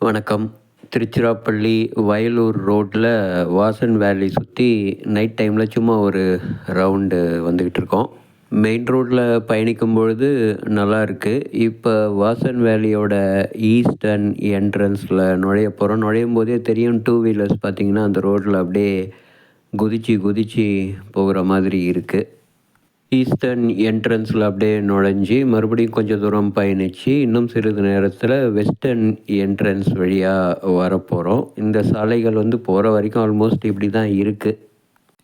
வணக்கம். திருச்சிராப்பள்ளி வயலூர் ரோட்டில் வாசன் வேலி சுற்றி நைட் டைமில் சும்மா ஒரு ரவுண்டு வந்துக்கிட்டு இருக்கோம். மெயின் ரோட்டில் பயணிக்கும் பொழுது நல்லா இருக்குது இப்போ வாசன் வேலியோட ஈஸ்டர்ன் என்ட்ரன்ஸில் நுழைய போகிறோம் நுழையும் போதே தெரியும் டூ வீலர்ஸ் பார்த்திங்கன்னா அந்த ரோட்டில் அப்படியே குதிச்சு குதிச்சு போகிற மாதிரி இருக்குது ஈஸ்டர்ன் என்ட்ரன்ஸில் அப்படியே நுழைஞ்சி மறுபடியும் கொஞ்சம் தூரம் பயணித்து இன்னும் சிறிது நேரத்தில் வெஸ்டர்ன் என்ட்ரன்ஸ் வழியாக வரப்போகிறோம் இந்த சாலைகள் வந்து போகிற வரைக்கும் ஆல்மோஸ்ட் இப்படி தான் இருக்குது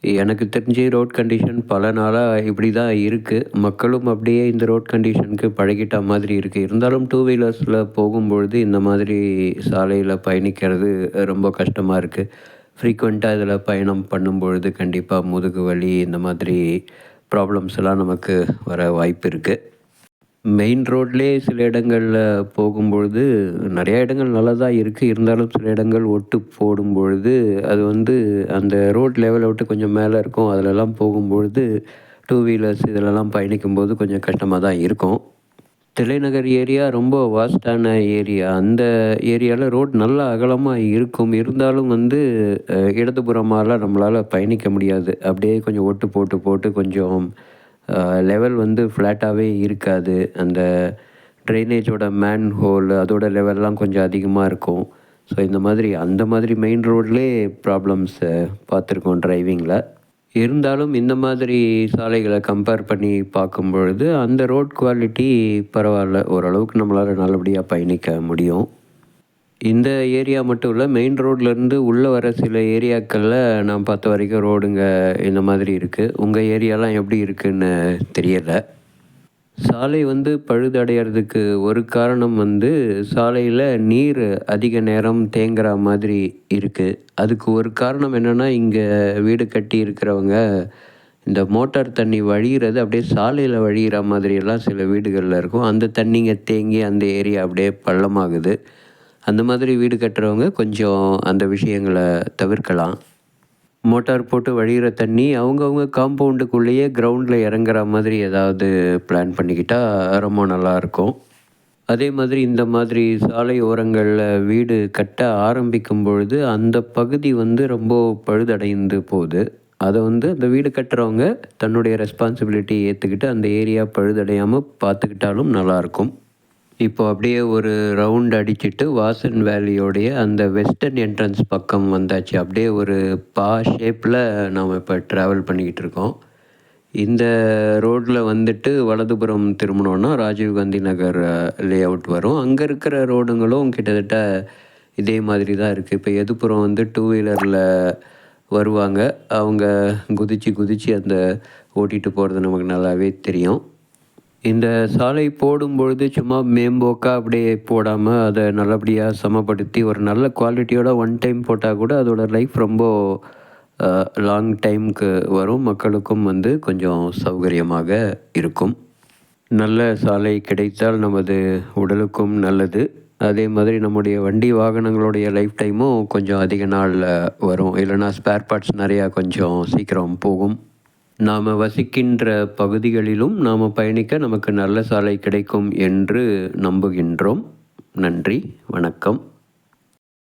எனக்கு தெரிஞ்சு ரோட் கண்டிஷன் பல நாளாக இப்படி தான் இருக்குது மக்களும் அப்படியே இந்த ரோட் கண்டிஷனுக்கு பழகிட்ட மாதிரி இருக்குது இருந்தாலும் டூ வீலர்ஸில் போகும்பொழுது இந்த மாதிரி சாலையில் பயணிக்கிறது ரொம்ப கஷ்டமாக இருக்குது ஃப்ரீக்வெண்ட்டாக இதில் பயணம் பண்ணும்பொழுது கண்டிப்பாக முதுகு வலி இந்த மாதிரி ப்ராப்ளம்ஸ் எல்லாம் நமக்கு வர வாய்ப்பு இருக்குது மெயின் ரோட்லேயே சில இடங்களில் போகும்பொழுது நிறையா இடங்கள் நல்லா தான் இருக்குது இருந்தாலும் சில இடங்கள் ஒட்டு போடும் பொழுது அது வந்து அந்த ரோட் லெவலை விட்டு கொஞ்சம் மேலே இருக்கும். அதிலெல்லாம் போகும்பொழுது டூ வீலர்ஸ் இதிலெல்லாம் பயணிக்கும்போது கொஞ்சம் கஷ்டமாக தான் இருக்கும். தலைநகர் ஏரியா ரொம்ப வாஸ்டான ஏரியா. அந்த ஏரியாவில் ரோட் நல்லா அகலமாக இருக்கும். இருந்தாலும் வந்து இடதுபுறமாலாம் நம்மளால் பயணிக்க முடியாது. அப்படியே கொஞ்சம் ஒட்டு போட்டு போட்டு கொஞ்சம் லெவல் வந்து ஃப்ளாட்டாகவே இருக்காது. அந்த ட்ரைனேஜோட மேன் ஹோல் அதோட லெவல்லாம் கொஞ்சம் அதிகமாக இருக்கும். ஸோ இந்த மாதிரி அந்த மாதிரி மெயின் ரோட்லேயே ப்ராப்ளம்ஸை பார்த்துருக்கோம் டிரைவிங்கில் இருந்தாலும் இந்த மாதிரி சாலைகளை கம்பேர் பண்ணி பார்க்கும் பொழுது அந்த ரோட் குவாலிட்டி பரவாயில்ல. ஓரளவுக்கு நம்மளால் நல்லபடியாக பயணிக்க முடியும். இந்த ஏரியா மட்டும் இல்லை மெயின் ரோட்லேருந்து உள்ளே வர சில ஏரியாக்களில் நான் பார்த்த வரைக்கும் ரோடுங்க இந்த மாதிரி இருக்குது உங்கள் ஏரியாலாம் எப்படி இருக்குதுன்னு தெரியலை. சாலை வந்து பழுதடைகிறதுக்கு ஒரு காரணம் வந்து சாலையில் நீர் அதிக நேரம் தேங்குற மாதிரி இருக்குது அதுக்கு ஒரு காரணம் என்னென்னா இங்கே வீடு கட்டி இருக்கிறவங்க இந்த மோட்டார் தண்ணி வழிகிறது அப்படியே சாலையில் வழிகிற மாதிரியெல்லாம் சில வீடுகளில் இருக்கும். அந்த தண்ணிங்க தேங்கி அந்த ஏரியா அப்படியே பள்ளமாகுது. அந்த மாதிரி வீடு கட்டுறவங்க கொஞ்சம் அந்த விஷயங்களை தவிர்க்கலாம். மோட்டார் போட்டு வழிகிற தண்ணி அவங்கவுங்க காம்பவுண்டுக்குள்ளேயே கிரவுண்டில் இறங்குற மாதிரி ஏதாவது பிளான் பண்ணிக்கிட்டால் ரொம்ப நல்லாயிருக்கும் அதே மாதிரி இந்த மாதிரி சாலை ஓரங்களில் வீடு கட்ட ஆரம்பிக்கும் பொழுது அந்த பகுதி வந்து ரொம்ப பழுதடைந்து போகுது. அதை வந்து அந்த வீடு கட்டுறவங்க தன்னுடைய ரெஸ்பான்சிபிலிட்டி ஏற்றுக்கிட்டு அந்த ஏரியா பழுதடையாமல் பார்த்துக்கிட்டாலும் நல்லாயிருக்கும் இப்போ அப்படியே ஒரு ரவுண்ட் அடிச்சுட்டு வாசன் வேலியோடைய அந்த வெஸ்டர்ன் என்ட்ரன்ஸ் பக்கம் வந்தாச்சு. அப்படியே ஒரு பா ஷேப்பில் நாம் இப்போ ட்ராவல் பண்ணிக்கிட்டு இருக்கோம். இந்த ரோட்டில் வந்துட்டு வலதுபுறம் திரும்பினோன்னா ராஜீவ்காந்தி நகர் லே அவுட் வரும். அங்கே இருக்கிற ரோடுங்களும் கிட்டத்தட்ட இதே மாதிரி தான் இருக்குது இப்போ எதுப்புறம் வந்து டூ வீலரில் வருவாங்க. அவங்க குதித்து குதித்து அந்த ஓட்டிகிட்டு போகிறது நமக்கு நல்லாவே தெரியும். இந்த சாலை போடும் பொழுது சும்மா மேம்போக்காக அப்படியே போடாமல் அதை நல்லபடியாக சமப்படுத்தி ஒரு நல்ல குவாலிட்டியோட ஒன் டைம் போட்டால் கூட அதோடய லைஃப் ரொம்ப லாங் டைமுக்கு வரும். மக்களுக்கும் வந்து கொஞ்சம் சௌகரியமாக இருக்கும். நல்ல சாலை கிடைத்தால் நமது உடலுக்கும் நல்லது. அதே மாதிரி நம்முடைய வண்டி வாகனங்களுடைய லைஃப் டைமும் கொஞ்சம் அதிக நாளில் வரும். இல்லைனா ஸ்பேர் பார்ட்ஸ் நிறையா கொஞ்சம் சீக்கிரம் போகும். நாம் வசிக்கின்ற பகுதிகளிலும் நாம் பயணிக்க நமக்கு நல்ல சாலை கிடைக்கும் என்று நம்புகின்றோம். நன்றி வணக்கம்.